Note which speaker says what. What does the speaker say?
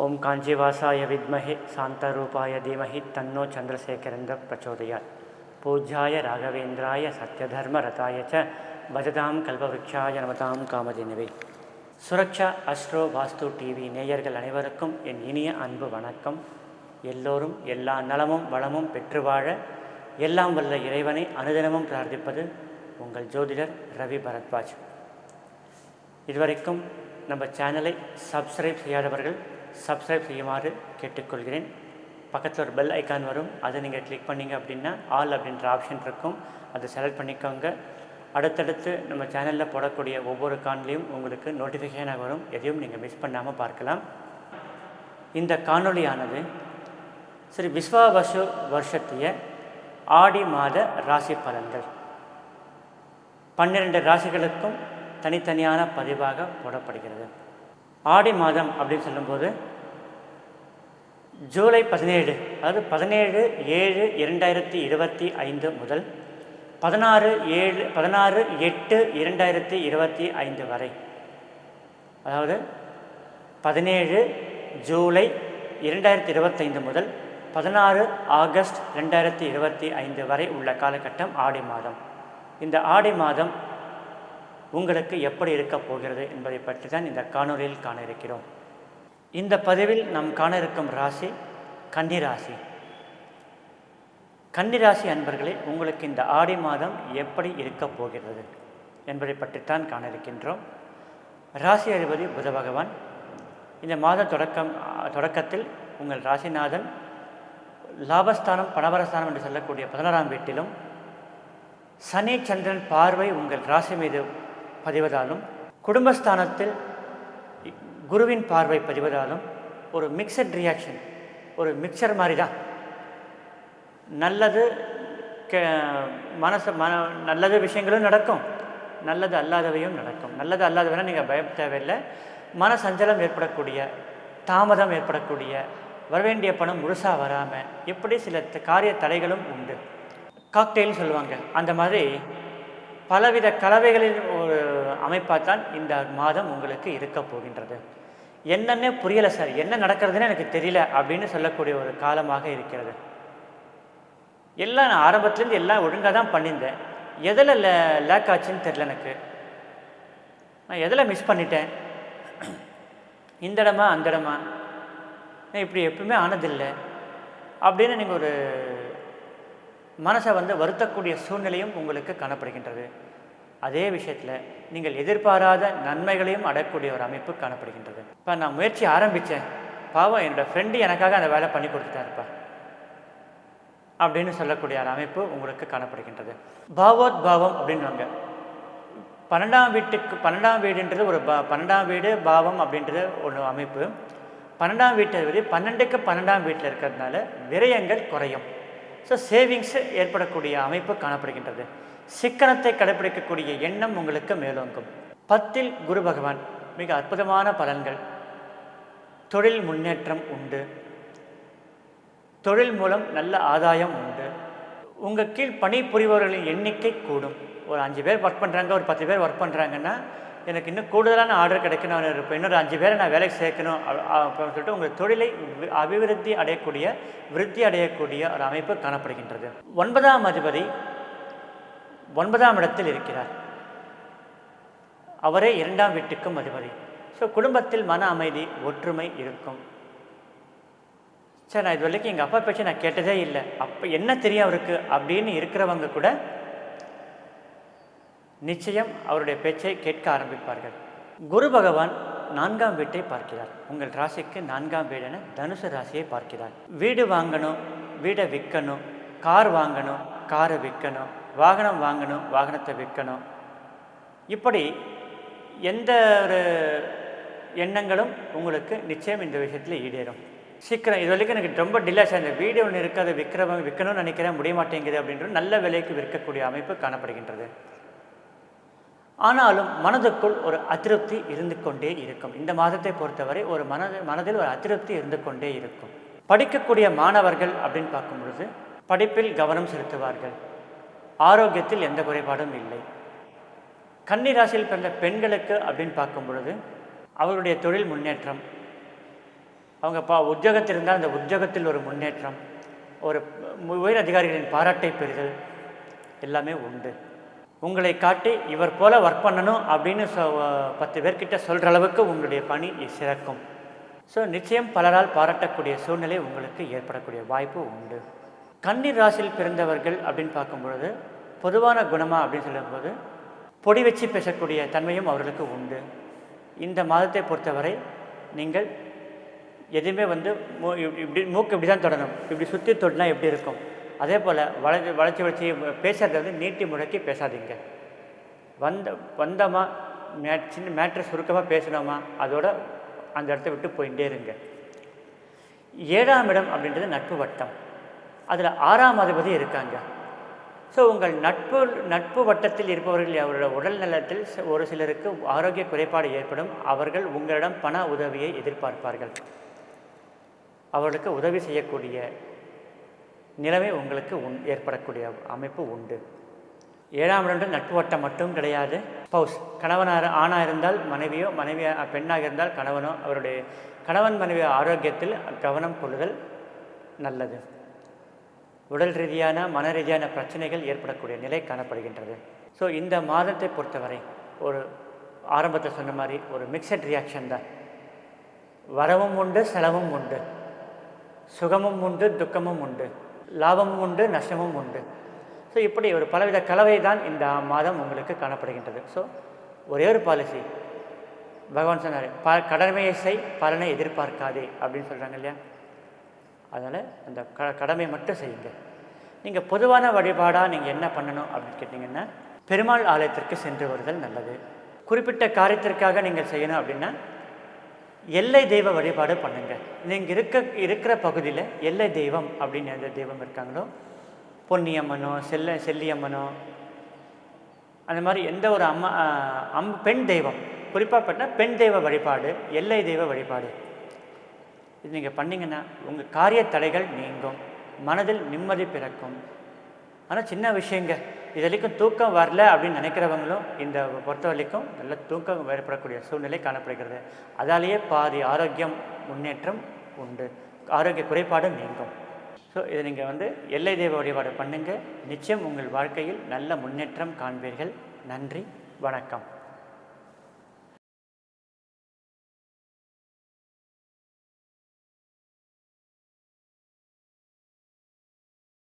Speaker 1: ஓம் காஞ்சிவாசாய வித்மஹே சாந்தரூபாய தீமஹி தன்னோ சந்திரசேகரந்த பிரச்சோதயாத். பூஜ்யாய ராகவேந்திராய சத்யதர்ம ரதாய ச பஜதாம் கல்பவருக்ஷாய நமதாம் காமதினவே. சுரக்ஷா அஸ்ட்ரோ வாஸ்து டிவி நேயர்கள் அனைவருக்கும் என் இனிய அன்பு வணக்கம். எல்லோரும் எல்லா நலமும் வளமும் பெற்று வாழ எல்லாம் வல்ல இறைவனை அனுதினமும் பிரார்த்திப்பது உங்கள் ஜோதிடர் ரவி பரத்வாஜ். இதுவரைக்கும் நம்ம சேனலை சப்ஸ்கிரைப் செய்யாதவர்கள் சப்ஸ்கிரைப் செய்யுமாறு கேட்டுக்கொள்கிறேன். பக்கத்தில் ஒரு பெல் ஐக்கான் வரும். அதை நீங்கள் கிளிக் பண்ணீங்க அப்படின்னா ஆல் அப்படின்ற ஆப்ஷன் இருக்கும். அதை செலக்ட் பண்ணிக்கோங்க. அடுத்தடுத்து நம்ம சேனலில் போடக்கூடிய ஒவ்வொரு காணொலியும் உங்களுக்கு நோட்டிஃபிகேஷனாக வரும். எதையும் நீங்கள் மிஸ் பண்ணாமல் பார்க்கலாம். இந்த காணொளியானது ஸ்ரீ விஸ்வாவசு வருஷத்திய ஆடி மாத ராசி பலன்கள். பன்னிரண்டு ராசிகளுக்கும் தனித்தனியான பதிவாக போடப்படுகிறது. ஆடி மாதம் அப்படின்னு சொல்லும்போது ஜூலை பதினேழு அதாவது பதினேழு ஏழு இரண்டாயிரத்தி இருபத்தி ஐந்து முதல் பதினாறு ஏழு பதினாறு எட்டு இரண்டாயிரத்தி இருபத்தி ஐந்து வரை. அதாவது பதினேழு ஜூலை இரண்டாயிரத்தி இருபத்தைந்து முதல் பதினாறு ஆகஸ்ட் ரெண்டாயிரத்தி இருபத்தி ஐந்து வரை உள்ள காலகட்டம் ஆடி மாதம். இந்த ஆடி மாதம் உங்களுக்கு எப்படி இருக்கப் போகிறது என்பதை பற்றி தான் இந்த காணொலியில் காண இருக்கிறோம். இந்த பதிவில் நாம் காண இருக்கும் ராசி கன்னிராசி கன்னிராசி அன்பர்களே உங்களுக்கு இந்த ஆடி மாதம் எப்படி இருக்கப் போகிறது என்பதை பற்றித்தான் காண இருக்கின்றோம். ராசி அதிபதி புத பகவான் இந்த மாத தொடக்கம் தொடக்கத்தில் உங்கள் ராசிநாதன் லாபஸ்தானம் பணவரஸ்தானம் என்று சொல்லக்கூடிய பதினாறாம் வீட்டிலும் சனி சந்திரன் பார்வை உங்கள் ராசி மீது பதிவதாலும் குடும்பஸ்தானத்தில் குருவின் பார்வை பதிவதாலும் ஒரு மிக்சட் ரியாக்ஷன் ஒரு மிக்சர் மாதிரி தான் நல்லது கே மனசு மன நல்லது விஷயங்களும் நடக்கும். நல்லது அல்லாதவையும் நடக்கும். நல்லது அல்லாதவைனா நீங்கள் பயம் தேவையில்லை. மன சஞ்சலம் ஏற்படக்கூடிய தாமதம் ஏற்படக்கூடிய வரவேண்டிய பணம் முழுசாக வராமல் இப்படி சில காரிய தடைகளும் உண்டு. காக்டெயில்னு சொல்லுவாங்க. அந்த மாதிரி பலவித கலவைகளின் அமைப்பாகத்தான் இந்த மாதம் உங்களுக்கு இருக்க போகின்றது. என்னன்னே புரியலை சார். என்ன நடக்கிறதுன்னு எனக்கு தெரியல அப்படின்னு சொல்லக்கூடிய ஒரு காலமாக இருக்கிறது. எல்லாம் நான் ஆரம்பத்துலேருந்து எல்லாம் ஒழுங்காக தான் பண்ணியிருந்தேன். எதில் லே லேக் ஆச்சுன்னு தெரில எனக்கு. நான் எதில் மிஸ் பண்ணிட்டேன்? இந்த இடமா அந்த இடமா? நான் இப்படி எப்பவுமே ஆனதில்லை. அப்படின்னு நீங்கள் ஒரு மனசை வந்து வருத்தக்கூடிய சூழ்நிலையும் உங்களுக்கு காணப்படுகின்றது. அதே விஷயத்தில் நீங்கள் எதிர்பாராத நன்மைகளையும் அடையக்கூடிய ஒரு அமைப்பு காணப்படுகின்றது. இப்போ நான் முயற்சி ஆரம்பித்தேன் பாவம் என்னோடய ஃப்ரெண்டு எனக்காக அந்த வேலை பண்ணி கொடுத்துட்டாருப்பா. அப்படின்னு சொல்லக்கூடிய ஒரு அமைப்பு உங்களுக்கு காணப்படுகின்றது. பாவோத் பாவம் அப்படின்வாங்க பன்னெண்டாம் வீட்டுக்கு பன்னெண்டாம் வீடுன்றது ஒரு பா பன்னெண்டாம் வீடு பாவம் அப்படின்றது ஒரு அமைப்பு. பன்னெண்டாம் வீட்டை விட பன்னெண்டுக்கு பன்னெண்டாம் வீட்டில் இருக்கிறதுனால விரயங்கள் குறையும். ஸோ சேவிங்ஸ் ஏற்படக்கூடிய அமைப்பு காணப்படுகின்றது. சிக்கனத்தை கடைபிடிக்கக்கூடிய எண்ணம் உங்களுக்கு மேலோங்கும். பத்தில் குரு பகவான் மிக அற்புதமான பலன்கள். தொழில் முன்னேற்றம் உண்டு. தொழில் மூலம் நல்ல ஆதாயம் உண்டு. உங்கள் கீழ் பணிபுரிபவர்களின் எண்ணிக்கை கூடும். ஒரு அஞ்சு பேர் ஒர்க் பண்ணுறாங்க ஒரு பத்து பேர் ஒர்க் பண்ணுறாங்கன்னா எனக்கு இன்னும் கூடுதலான ஆர்டர் கிடைக்கணும் இருப்பேன். இன்னொரு அஞ்சு பேரை நான் வேலைக்கு சேர்க்கணும் அப்படின்னு சொல்லிட்டு உங்கள் தொழிலை அபிவிருத்தி அடையக்கூடிய விருத்தி அடையக்கூடிய ஒரு அமைப்பு காணப்படுகின்றது. ஒன்பதாம் அதிபதி ஒன்பதாம் இடத்தில் இருக்கிறார். அவரே இரண்டாம் வீட்டுக்கும் அதிபதி. ஸோ குடும்பத்தில் மன அமைதி ஒற்றுமை இருக்கும். சார் நான் இது வரைக்கும் எங்கள் அப்பா பேச்சு நான் கேட்டதே இல்லை. அப்போ என்ன தெரியும் அவருக்கு? அப்படின்னு இருக்கிறவங்க கூட நிச்சயம் அவருடைய பேச்சை கேட்க ஆரம்பிப்பார்கள். குரு பகவான் நான்காம் வீட்டை பார்க்கிறார். உங்கள் ராசிக்கு நான்காம் வீடென தனுசு ராசியை பார்க்கிறார். வீடு வாங்கணும் வீடை விற்கணும் கார் வாங்கணும் காரை விற்கணும். வாகனம் வாங்கணும் வாகனத்தை விற்கணும். இப்படி எந்த ஒரு எண்ணங்களும் உங்களுக்கு நிச்சயம் இந்த விஷயத்தில் ஈடேறும். சீக்கிரம் இது வரைக்கும் எனக்கு ரொம்ப டிலே அந்த வீடு ஒன்று இருக்கிறத விற்கிறவங்க விற்கணும்னு நினைக்கிறேன் முடிய மாட்டேங்குது அப்படின்றது நல்ல விலைக்கு விற்கக்கூடிய அமைப்பு காணப்படுகின்றது. ஆனாலும் மனதுக்குள் ஒரு அதிருப்தி இருந்து கொண்டே இருக்கும். இந்த மாதத்தை பொறுத்தவரை ஒரு மனது மனதில் ஒரு அதிருப்தி இருந்து கொண்டே இருக்கும். படிக்கக்கூடிய மாணவர்கள் அப்படின்னு பார்க்கும் பொழுது படிப்பில் கவனம் செலுத்துவார்கள். ஆரோக்கியத்தில் எந்த குறைபாடும் இல்லை. கன்னிராசியில் பிறந்த பெண்களுக்கு அப்படின்னு பார்க்கும் பொழுது அவருடைய தொழில் முன்னேற்றம். அவங்க பா உத்தியோகத்தில் இருந்தால் அந்த உத்தியோகத்தில் ஒரு முன்னேற்றம். ஒரு உயர் அதிகாரிகளின் பாராட்டை பெறுதல் எல்லாமே உண்டு. உங்களை காட்டி இவர் போல் ஒர்க் பண்ணணும் அப்படின்னு சொ பத்து பேர்கிட்ட சொல்கிற அளவுக்கு உங்களுடைய பணி சிறக்கும். ஸோ நிச்சயம் பலரால் பாராட்டக்கூடிய சூழ்நிலை உங்களுக்கு ஏற்படக்கூடிய வாய்ப்பு உண்டு. கன்னி ராசியில் பிறந்தவர்கள் அப்படின்னு பார்க்கும்பொழுது பொதுவான குணமா அப்படின்னு சொல்லும்போது பொடி வச்சு பேசக்கூடிய தன்மையும் அவர்களுக்கு உண்டு. இந்த மாதத்தை பொறுத்தவரை நீங்கள் எதுவுமே வந்து மூ இப்படி இப்படி மூக்கு இப்படி தான் தொடணும் இப்படி சுற்றி தொட்டினா எப்படி இருக்கும்? அதே போல் வளர்ச்சி வளர்ச்சி வளர்ச்சி பேசுகிறத வந்து நீட்டி முடக்கி பேசாதீங்க. வந்த வந்தோமா மே சின்ன மேட்ரு சுருக்கமாக பேசணுமா அதோட அந்த இடத்த விட்டு போயிட்டே இருங்க. ஏழாம் இடம் அப்படின்றது நட்பு வட்டம். அதில் ஆறாம் அதிபதி இருக்காங்க. ஸோ உங்கள் நட்பு நட்பு வட்டத்தில் இருப்பவர்கள் அவருடைய உடல் நலத்தில் ச- ஒரு சிலருக்கு ஆரோக்கிய குறைபாடு ஏற்படும். அவர்கள் உங்களிடம் பண உதவியை எதிர்பார்ப்பார்கள். அவர்களுக்கு உதவி செய்யக்கூடிய நிலைமை உங்களுக்கு உண் ஏற்படக்கூடிய அமைப்பு உண்டு. ஏழாம் இடம் நட்பு வட்டம் மட்டும் கிடையாது. ஸ்பௌஸ் கணவனாக ஆணாக இருந்தால் மனைவியோ மனைவி பெண்ணாக இருந்தால் கணவனோ அவருடைய கணவன் மனைவி ஆரோக்கியத்தில் கவனம் கொள்ளுதல் நல்லது. உடல் ரீதியான மன ரீதியான பிரச்சனைகள் ஏற்படக்கூடிய நிலை காணப்படுகின்றது. ஸோ இந்த மாதத்தை பொறுத்தவரை ஒரு ஆரம்பத்தில் சொன்ன மாதிரி ஒரு மிக்சட் ரியாக்ஷன் தான். வரவும் உண்டு செலவும் உண்டு. சுகமும் உண்டு துக்கமும் உண்டு. லாபமும் உண்டு நஷ்டமும் உண்டு. ஸோ இப்படி ஒரு பலவித கலவை தான் இந்த மாதம் உங்களுக்கு காணப்படுகின்றது. ஸோ ஒரே ஒரு பாலிசி பகவான் சொன்னார் ப கடமையை செய் பலனை எதிர்பார்க்காதே அப்படின்னு சொல்கிறாங்க இல்லையா? அதனால் அந்த க கடமை மட்டும் செய்யுங்க. நீங்கள் பொதுவான வழிபாடாக நீங்கள் என்ன பண்ணணும் அப்படின்னு கேட்டிங்கன்னா பெருமாள் ஆலயத்திற்கு சென்று வருதல் நல்லது. குறிப்பிட்ட காரியத்திற்காக நீங்கள் செய்யணும் அப்படின்னா எல்லை தெய்வ வழிபாடு பண்ணுங்கள் நீங்கள் இருக்க இருக்கிற பகுதியில் எல்லை தெய்வம் அப்படின்னு எந்த தெய்வம் இருக்காங்களோ பொன்னியம்மனோ செல்ல செல்லியம்மனோ அந்த மாதிரி எந்த ஒரு அம்மா அம் பெண் தெய்வம். குறிப்பாக பார்த்தா பெண் தெய்வ வழிபாடு எல்லை தெய்வ வழிபாடு. இது நீங்கள் பண்ணீங்கன்னா உங்கள் காரிய தடைகள் நீங்கும். மனதில் நிம்மதி பிறக்கும். ஆனால் சின்ன விஷயங்க. இது வரைக்கும் தூக்கம் வரல அப்படின்னு நினைக்கிறவங்களும் இந்த பொறுத்த வரைக்கும் நல்ல தூக்கம் ஏற்படக்கூடிய சூழ்நிலை காணப்படுகிறது. அதாலேயே பாதி ஆரோக்கியம் முன்னேற்றம் உண்டு. ஆரோக்கிய குறைபாடு நீங்கும். ஸோ இதை நீங்கள் வந்து எல்லை தெய்வ வழிபாடு பண்ணுங்கள் நிச்சயம் உங்கள் வாழ்க்கையில் நல்ல முன்னேற்றம் காண்பீர்கள். நன்றி. வணக்கம்.